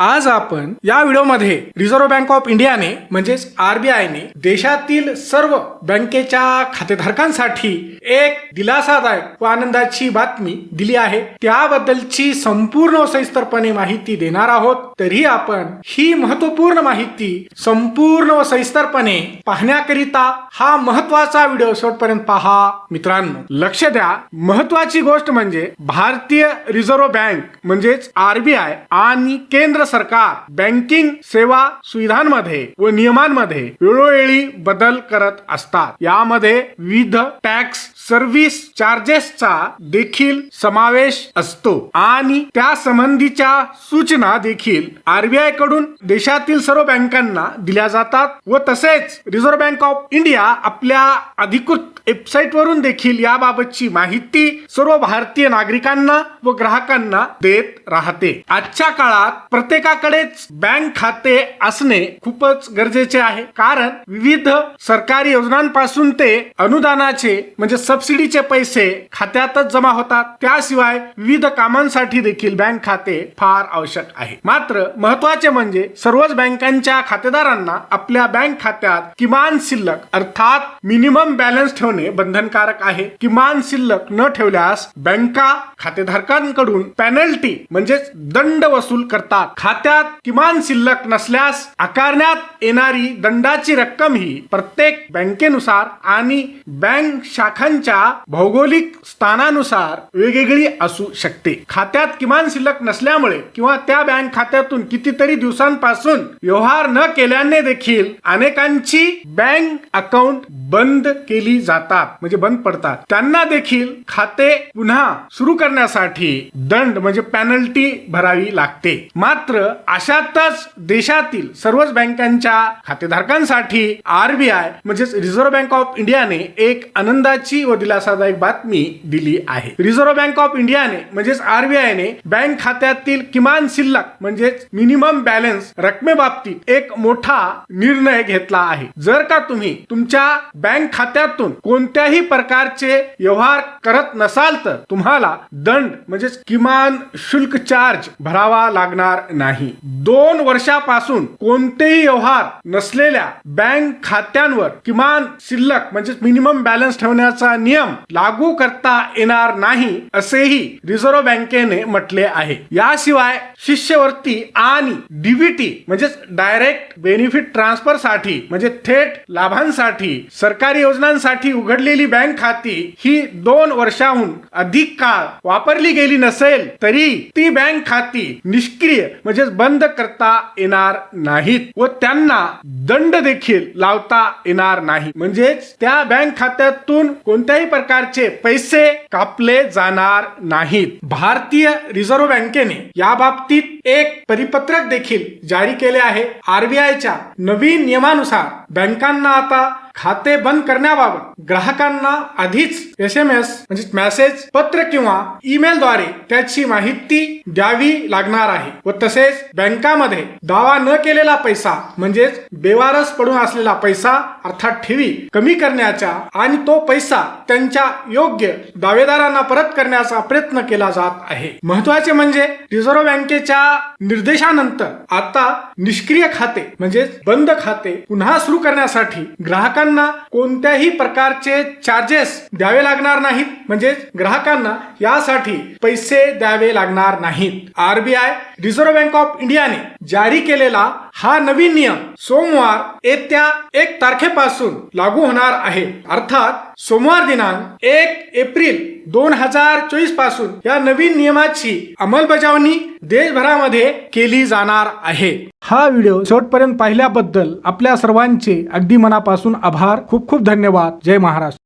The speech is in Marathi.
आज आपण या व्हिडिओमध्ये रिझर्व्ह बँक ऑफ इंडियाने म्हणजेच आरबीआयने देशातील सर्व बँकेच्या खातेधारकांसाठी एक दिलासादायक व आनंदाची बातमी दिली आहे. त्याबद्दलची संपूर्ण सविस्तरपणे माहिती देणार आहोत. तरी आपण ही महत्त्वपूर्ण माहिती संपूर्ण व सविस्तरपणे पाहण्याकरिता हा महत्त्वाचा व्हिडिओ शेवटपर्यंत पहा. मित्रांनो लक्ष द्या. महत्वाची गोष्ट म्हणजे भारतीय रिझर्व्ह बँक म्हणजेच आरबीआय आणि केंद्र सरकार बँकिंग सेवा सुविधांमध्ये व नियमांमध्ये वेळोवेळी बदल करत असतात. यामध्ये विविध टॅक्स सर्व्हिस चार्जेसचा देखील समावेश असतो. आणि त्या संबंधीच्या सूचना देखील आरबीआयकडून देशातील सर्व बँकांना दिल्या जातात व तसेच रिझर्व्ह बँक ऑफ इंडिया आपल्या अधिकृत वेबसाईट वरून देखील याबाबतची माहिती सर्व भारतीय नागरिकांना व ग्राहकांना देत राहते. आजच्या काळात प्रत्येक प्रत्येकाकडेच बँक खाते असणे खूपच गरजेचे आहे. कारण विविध सरकारी योजनांपासून ते अनुदानाचे म्हणजे सबसिडीचे पैसे खात्यातच जमा होतात. त्याशिवाय विविध कामांसाठी देखील बँक खाते फार आवश्यक आहे. मात्र महत्त्वाचे म्हणजे सर्वच बँकांच्या खातेदारांना आपल्या बँक खात्यात किमान शिल्लक अर्थात मिनिमम बॅलन्स ठेवणे बंधनकारक आहे. किमान शिल्लक न ठेवल्यास बँका खातेधारकांकडून पेनल्टी म्हणजेच दंड वसूल करतात. खात्यात किमान शिल्लक नसल्यास आकारण्यात येणारी दंडाची रक्कम ही प्रत्येक बँकेनुसार आणि बँक शाखांच्या भौगोलिक स्थानानुसार वेगवेगळी असू शकते. खात्यात किमान शिल्लक नसल्यामुळे किंवा त्या बँक खात्यातून कितीतरी दिवसांपासून व्यवहार न केल्याने देखील अनेकांची बँक अकाउंट बंद केली जातात म्हणजे बंद पडतात. त्यांना देखील खाते पुन्हा सुरू करण्यासाठी दंड म्हणजे पॅनल्टी भरावी लागते. मात्र अशातच देशातील सर्वच बँकांच्या खातेधारकांसाठी आरबीआय म्हणजेच रिझर्व्ह बँक ऑफ इंडियाने एक आनंदाची व दिलासादायक बातमी दिली आहे. रिझर्व्ह बँक ऑफ इंडियाने म्हणजेच आरबीआयने बँक खात्यातील किमान शिल्लक म्हणजेच मिनिमम बॅलन्स रकमेबाबतीत एक मोठा निर्णय घेतला आहे. जर का तुम्ही तुमच्या बँक खात्यातून कोणत्याही प्रकारचे व्यवहार करत नसाल तर तुम्हाला दंड म्हणजेच किमान शुल्क चार्ज भरावा लागणार नाही. दोन वर्षापासून कोणतेही व्यवहार नसलेल्या बँक खात्यांवर किमान शिल्लक म्हणजेच मिनिमम बॅलन्स ठेवण्याचा नियम लागू करता येणार नाही असेही रिझर्व्ह बँकेने म्हटले आहे. याशिवाय शिष्यवृत्ती आणि डीबीटी म्हणजेच डायरेक्ट बेनिफिट ट्रान्सफरसाठी म्हणजे थेट लाभांसाठी सरकारी योजनांसाठी उघडलेली बँक खाती ही दोन वर्षाहून अधिक काळ वापरली गेली नसेल तरी ती बँक खाती निष्क्रिय म्हणजेच बंद करता येणार नाहीत व त्यांना दंड देखील लावता येणार नाही. म्हणजेच त्या बँक खात्यातून कोणत्याही प्रकारचे पैसे कापले जाणार नाहीत. भारतीय रिझर्व्ह बँकेने या बाबतीत एक परिपत्रक देखील जारी केले आहे. आरबीआयच्या नवीन नियमानुसार बँकांना आता खाते बंद करण्याबाबत ग्राहकांना आधीच एस एम एस म्हणजे मेसेज पत्र किंवा ईमेलद्वारे त्याची माहिती द्यावी लागणार आहे व तसेच बँकामध्ये दावा न केलेला पैसा म्हणजेच बेवारस पडून असलेला पैसा अर्थात ठेवी कमी करण्याच्या आणि तो पैसा त्यांच्या योग्य दावेदारांना परत करण्याचा प्रयत्न केला जात आहे. महत्त्वाचे म्हणजे रिझर्व्ह बँकेच्या निर्देशानंतर आता निष्क्रिय खाते म्हणजेच बंद खाते पुन्हा सुरू सुरू करण्यासाठी ग्राहकांना कोणत्याही प्रकारचे चार्जेस द्यावे लागणार नाहीत. म्हणजेच ग्राहकांना यासाठी पैसे द्यावे लागणार नाहीत. आरबीआय रिझर्व्ह बँक ऑफ इंडियाने जारी केलेला हा नवीन नियम सोमवार येत्या एक तारखेपासून लागू होणार आहे. अर्थात सोमवार दिनांक एक एप्रिल दोन हजार चोवीसपासून या नवीन नियमाची अंमलबजावणी देशभरामध्ये केली जाणार आहे. हा व्हिडिओ शेवटपर्यंत पाहिल्याबद्दल आपल्या सर्वांचे अगदी मनापासून आभार. खूप खूप धन्यवाद. जय महाराष्ट्र.